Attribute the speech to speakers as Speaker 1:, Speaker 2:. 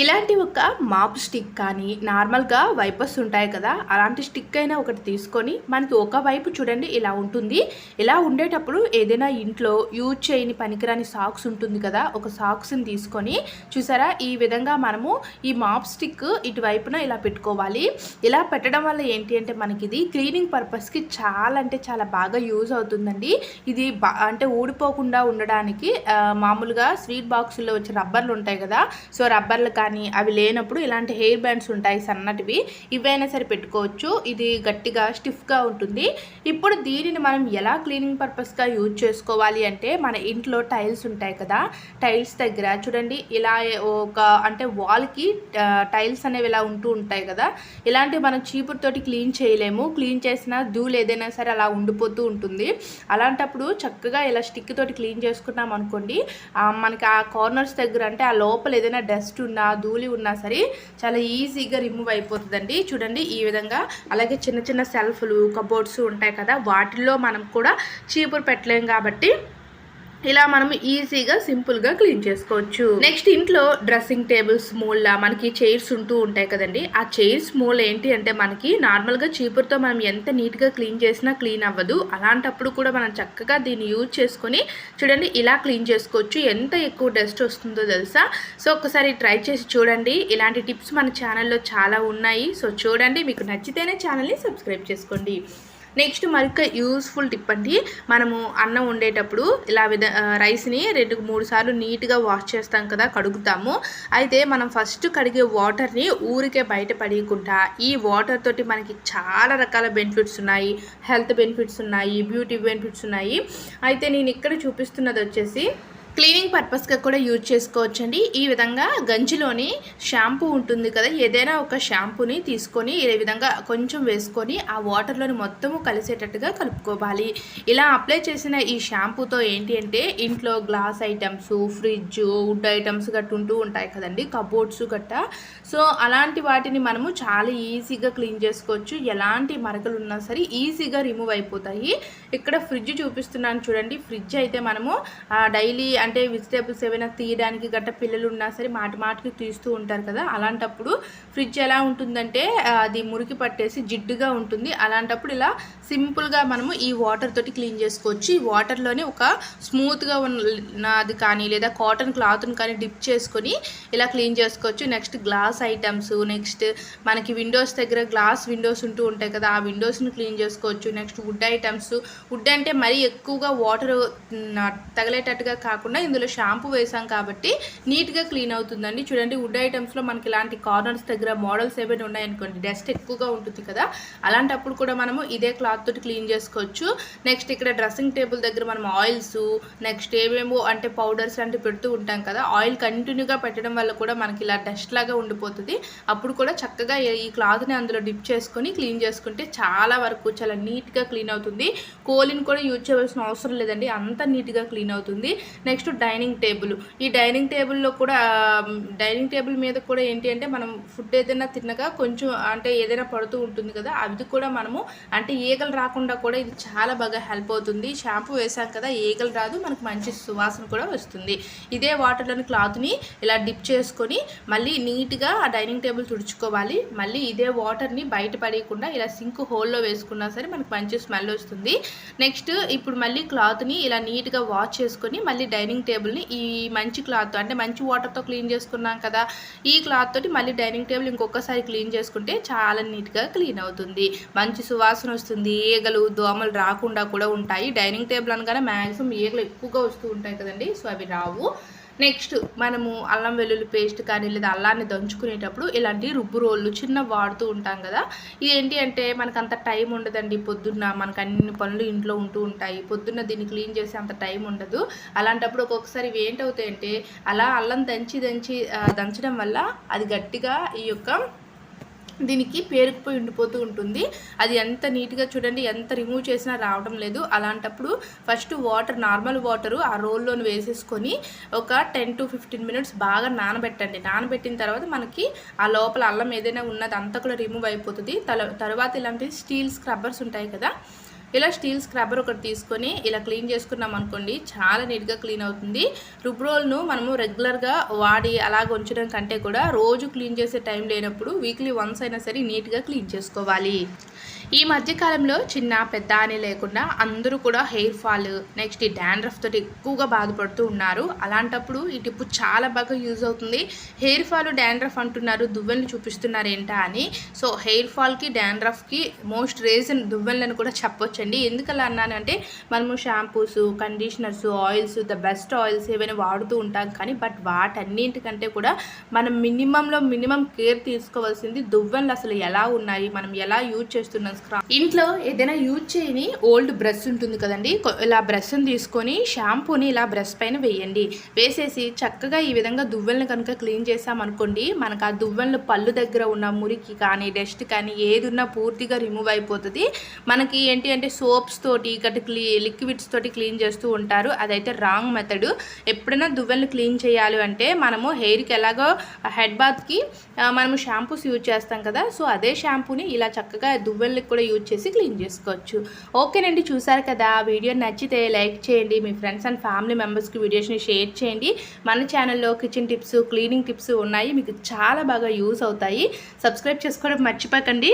Speaker 1: ఇలాంటి ఒక MOP stick కానీ నార్మల్గా వైపర్స్ ఉంటాయి కదా అలాంటి స్టిక్ అయినా ఒకటి తీసుకొని మనకి ఒక వైపు చూడండి ఇలా ఉంటుంది. ఇలా ఉండేటప్పుడు ఏదైనా ఇంట్లో యూజ్ చేయని పనికిరాని సాక్స్ ఉంటుంది కదా ఒక సాక్స్ని తీసుకొని చూసారా? ఈ విధంగా మనము ఈ మాప్ స్టిక్ ఇటువైపున ఇలా పెట్టుకోవాలి. ఇలా పెట్టడం వల్ల ఏంటి అంటే మనకి ఇది క్లీనింగ్ పర్పస్కి చాలా అంటే చాలా బాగా యూజ్ అవుతుందండి. ఇది బా అంటే ఊడిపోకుండా ఉండడానికి మామూలుగా స్వీట్ బాక్సుల్లో వచ్చే రబ్బర్లు ఉంటాయి కదా సో రబ్బర్లు కానీ కానీ అవి లేనప్పుడు ఇలాంటి హెయిర్ బ్యాండ్స్ ఉంటాయి సన్నటివి ఇవైనా సరే పెట్టుకోవచ్చు. ఇది గట్టిగా స్టిఫ్గా ఉంటుంది. ఇప్పుడు దీనిని మనం ఎలా క్లీనింగ్ పర్పస్గా యూజ్ చేసుకోవాలి అంటే మన ఇంట్లో టైల్స్ ఉంటాయి కదా టైల్స్ దగ్గర చూడండి ఇలా ఒక అంటే వాల్కి టైల్స్ అనేవి ఇలా ఉంటూ ఉంటాయి కదా ఇలాంటివి మనం చీపురుతోటి క్లీన్ చేయలేము. క్లీన్ చేసిన ధూళి ఏదైనా సరే అలా ఉండిపోతూ ఉంటుంది. అలాంటప్పుడు చక్కగా ఇలా స్టిక్ తోటి క్లీన్ చేసుకున్నాం అనుకోండి మనకి ఆ కార్నర్స్ దగ్గర అంటే ఆ లోపల ఏదైనా డస్ట్ ఉన్నా ధూళి ఉన్నా సరే చాలా ఈజీగా రిమూవ్ అయిపోతుందండి. చూడండి ఈ విధంగా. అలాగే చిన్న చిన్న సెల్ఫ్లు కబోర్డ్స్ ఉంటాయి కదా వాటిల్లో మనం కూడా చీపురు పెట్టలేం కాబట్టి ఇలా మనం ఈజీగా సింపుల్గా క్లీన్ చేసుకోవచ్చు. నెక్స్ట్ ఇంట్లో డ్రెస్సింగ్ టేబుల్స్ మూల మనకి చైర్స్ ఉంటూ ఉంటాయి కదండి. ఆ చైర్స్ మూల ఏంటి అంటే మనకి నార్మల్గా చీపురుతో మనం ఎంత నీట్గా క్లీన్ చేసినా క్లీన్ అవ్వదు. అలాంటప్పుడు కూడా మనం చక్కగా దీన్ని యూజ్ చేసుకొని చూడండి ఇలా క్లీన్ చేసుకోవచ్చు. ఎంత ఎక్కువ డస్ట్ వస్తుందో తెలుసా? సో ఒకసారి ట్రై చేసి చూడండి. ఇలాంటి టిప్స్ మన ఛానల్లో చాలా ఉన్నాయి. సో చూడండి మీకు నచ్చితేనే ఛానల్ని సబ్స్క్రైబ్ చేసుకోండి. నెక్స్ట్ మరొక యూస్ఫుల్ టిప్ అండి. మనము అన్నం వండేటప్పుడు ఇలా విధ రైస్ని రెండు మూడు సార్లు నీట్గా వాష్ చేస్తాం కదా కడుగుతాము. అయితే మనం ఫస్ట్ కడిగే వాటర్ని ఊరికే బయట పడేయకుండా ఈ వాటర్ తోటి మనకి చాలా రకాల బెనిఫిట్స్ ఉన్నాయి. హెల్త్ బెనిఫిట్స్ ఉన్నాయి బ్యూటీ బెనిఫిట్స్ ఉన్నాయి. అయితే నేను ఇక్కడ చూపిస్తున్నది వచ్చేసి క్లీనింగ్ పర్పస్గా కూడా యూజ్ చేసుకోవచ్చండి. ఈ విధంగా గంజిలోని షాంపూ ఉంటుంది కదా ఏదైనా ఒక షాంపూని తీసుకొని ఈ విధంగా కొంచెం వేసుకొని ఆ వాటర్లోని మొత్తము కలిసేటట్టుగా కలుపుకోవాలి. ఇలా అప్లై చేసిన ఈ షాంపూతో ఏంటి అంటే ఇంట్లో glass items fridge wood items గట్టు ఉంటూ ఉంటాయి కదండి కబోర్డ్స్ గట్ట. సో అలాంటి వాటిని మనము చాలా ఈజీగా క్లీన్ చేసుకోవచ్చు. ఎలాంటి మరకలు ఉన్నా సరే ఈజీగా రిమూవ్ అయిపోతాయి. ఇక్కడ ఫ్రిడ్జ్ చూపిస్తున్నాను చూడండి. ఫ్రిడ్జ్ అయితే మనము డైలీ అంటే వెజిటేబుల్స్ ఏమైనా తీయడానికి గట్ట పిల్లలు ఉన్నా సరే మాటి మాటికి తీస్తూ ఉంటారు కదా అలాంటప్పుడు ఫ్రిడ్జ్ ఎలా ఉంటుందంటే అది మురికి పట్టేసి జిడ్డుగా ఉంటుంది. అలాంటప్పుడు ఇలా సింపుల్గా మనము ఈ వాటర్ తోటి క్లీన్ చేసుకోవచ్చు. ఈ వాటర్లోనే ఒక స్మూత్గా ఉన్నది కానీ లేదా కాటన్ క్లాత్ని కానీ డిప్ చేసుకొని ఇలా క్లీన్ చేసుకోవచ్చు. నెక్స్ట్ గ్లాస్ ఐటమ్స్ నెక్స్ట్ మనకి విండోస్ దగ్గర గ్లాస్ విండోస్ ఉంటూ ఉంటాయి కదా ఆ విండోస్ని క్లీన్ చేసుకోవచ్చు. నెక్స్ట్ వుడ్ ఐటమ్స్ వుడ్ అంటే మరీ ఎక్కువగా వాటర్ తగలేటట్టుగా కాకుండా ఇందులో షాంపూ వేసాం కాబట్టి నీట్గా క్లీన్ అవుతుందండి. చూడండి వుడ్ ఐటమ్స్లో మనకి ఇలాంటి కార్నర్స్ దగ్గర మోడల్స్ ఏమైనా ఉన్నాయనుకోండి డస్ట్ ఎక్కువగా ఉంటుంది కదా. అలాంటప్పుడు కూడా మనము ఇదే క్లాత్ తోటి క్లీన్ చేసుకోవచ్చు. నెక్స్ట్ ఇక్కడ డ్రెస్సింగ్ టేబుల్ దగ్గర మనం ఆయిల్స్ నెక్స్ట్ ఏమేమో అంటే పౌడర్స్ లాంటివి పెడుతూ ఉంటాం కదా. ఆయిల్ కంటిన్యూగా పెట్టడం వల్ల కూడా మనకి ఇలా డస్ట్ లాగా ఉండిపోతుంది. అప్పుడు కూడా చక్కగా ఈ- ఈ క్లాత్ని అందులో డిప్ చేసుకొని క్లీన్ చేసుకుంటే చాలా వరకు చాలా నీట్గా క్లీన్ అవుతుంది. కోలిని కూడా యూజ్ చేయవలసిన అవసరం లేదండి. అంత నీట్గా క్లీన్ అవుతుంది. Next next dining table. ఈ డైనింగ్ టేబుల్లో కూడా డైనింగ్ టేబుల్ మీద కూడా ఏంటి అంటే మనం ఫుడ్ ఏదైనా తిన్నగా కొంచెం అంటే ఏదైనా పడుతూ ఉంటుంది కదా అది కూడా మనము అంటే ఈగలు రాకుండా కూడా ఇది చాలా బాగా హెల్ప్ అవుతుంది. షాంపూ వేసాం కదా ఈగలు రాదు మనకు మంచి సువాసన కూడా వస్తుంది. ఇదే వాటర్లోని క్లాత్ని ఇలా డిప్ చేసుకొని మళ్ళీ నీట్గా ఆ డైనింగ్ టేబుల్ తుడుచుకోవాలి. మళ్ళీ ఇదే వాటర్ని బయట పడేయకుండా ఇలా సింక్ హోల్లో వేసుకున్నా సరే మనకు మంచి స్మెల్ వస్తుంది. నెక్స్ట్ ఇప్పుడు మళ్ళీ క్లాత్ని ఇలా నీట్గా వాష్ చేసుకొని మళ్ళీ డైనింగ్ డైనింగ్ టేబుల్ని ఈ మంచి క్లాత్ అంటే మంచి వాటర్తో క్లీన్ చేసుకున్నాం కదా ఈ క్లాత్ తోటి మళ్ళీ డైనింగ్ టేబుల్ ఇంకొకసారి క్లీన్ చేసుకుంటే చాలా నీట్గా క్లీన్ అవుతుంది. మంచి సువాసన వస్తుంది ఈగలు దోమలు రాకుండా కూడా ఉంటాయి. డైనింగ్ టేబుల్ అనగానే మ్యాక్సిమం ఈగలు ఎక్కువగా వస్తూ ఉంటాయి కదండి సో అవి రావు. నెక్స్ట్ మనము అల్లం వెల్లుల్లి పేస్ట్ కానీ లేదా అల్లాన్ని దంచుకునేటప్పుడు ఇలాంటి రుబ్బు రోళ్ళు చిన్న వాడుతూ ఉంటాం కదా. ఇదేంటి అంటే మనకు అంత టైం ఉండదండి పొద్దున్న. మనకు అన్ని పనులు ఇంట్లో ఉంటూ ఉంటాయి. పొద్దున్న దీన్ని క్లీన్ చేసే అంత టైం ఉండదు. అలాంటప్పుడు ఒక్కొక్కసారి ఇవి ఏంటవుతాయంటే అలా అల్లం దంచి దంచి దంచడం వల్ల అది గట్టిగా ఈ యొక్క దీనికి పేరుకుపోయి ఉండిపోతూ ఉంటుంది. అది ఎంత నీట్గా చూడండి ఎంత రిమూవ్ చేసినా రావడం లేదు. అలాంటప్పుడు ఫస్ట్ వాటర్ నార్మల్ వాటర్ ఆ రోల్లోని వేసేసుకొని ఒక టెన్ టు ఫిఫ్టీన్ మినిట్స్ బాగా నానబెట్టండి. నానబెట్టిన తర్వాత మనకి ఆ లోపల అల్లం ఏదైనా ఉన్నది అంతా కూడా రిమూవ్ అయిపోతుంది. తర్వాత ఇలాంటి స్టీల్ స్క్రబ్బర్స్ ఉంటాయి కదా ఇలా స్టీల్ స్క్రబ్బర్ ఒకటి తీసుకొని ఇలా క్లీన్ చేసుకున్నాం అనుకోండి చాలా నీట్గా క్లీన్ అవుతుంది. రుబ్రోల్ను మనము రెగ్యులర్గా వాడి అలాగ ఉంచడం కంటే కూడా రోజు క్లీన్ చేసే టైం లేనప్పుడు వీక్లీ వన్స్ అయినా సరే నీట్గా క్లీన్ చేసుకోవాలి. ఈ మధ్యకాలంలో చిన్న పెద్ద అని లేకుండా అందరూ కూడా హెయిర్ ఫాల్ నెక్స్ట్ ఈ డాండ్రఫ్ తోటి ఎక్కువగా బాధపడుతూ ఉన్నారు. అలాంటప్పుడు ఈ టిప్పు చాలా బాగా యూజ్ అవుతుంది. హెయిర్ ఫాల్ డాండ్రఫ్ అంటున్నారు దువ్వెనలు చూపిస్తున్నారు ఏంటా అని. సో హెయిర్ ఫాల్కి డాండ్రఫ్కి మోస్ట్ రీజన్ దువ్వెలను కూడా చెప్పొచ్చండి ఎందుకలా అన్నానంటే మనము shampoos conditioners oils the best oils ఏవైనా వాడుతూ ఉంటాం కానీ బట్ వాటన్నింటికంటే కూడా మనం మినిమంలో మినిమం కేర్ తీసుకోవాల్సింది దువ్వెనలు అసలు ఎలా ఉన్నాయి మనం ఎలా యూజ్ చేస్తున్నాం స్క్రా ఇంట్లో ఏదైనా యూజ్ చేయని ఓల్డ్ బ్రష్ ఉంటుంది కదండి. ఇలా బ్రష్ని తీసుకొని షాంపూని ఇలా బ్రష్ పైన వేయండి. వేసేసి చక్కగా ఈ విధంగా దువ్వెలను కనుక క్లీన్ చేసామనుకోండి మనకు ఆ దువ్వెనలు పళ్ళు దగ్గర ఉన్న మురికి కానీ డస్ట్ కానీ ఏది ఉన్నా పూర్తిగా రిమూవ్ అయిపోతుంది. మనకి ఏంటి అంటే సోప్స్ తోటి గట్ క్లీ లిక్విడ్స్ తోటి క్లీన్ చేస్తూ ఉంటారు. అదైతే రాంగ్ మెథడ్ ఎప్పుడైనా దువ్వెలను క్లీన్ చేయాలి అంటే మనము హెయిర్కి ఎలాగో హెడ్ బాత్కి మనము షాంపూస్ యూజ్ చేస్తాం కదా. సో అదే షాంపూని ఇలా చక్కగా దువ్వెలకి కూడా యూజ్ చేసి క్లీన్ చేసుకోవచ్చు. ఓకేనండి చూసారు కదా. వీడియో నచ్చితే లైక్ చేయండి. మీ ఫ్రెండ్స్ అండ్ ఫ్యామిలీ మెంబర్స్కి వీడియోస్ని షేర్ చేయండి. మన ఛానల్లో కిచెన్ టిప్స్ క్లీనింగ్ టిప్స్ ఉన్నాయి. మీకు చాలా బాగా యూస్ అవుతాయి. సబ్స్క్రైబ్ చేసుకోవడం మర్చిపోకండి.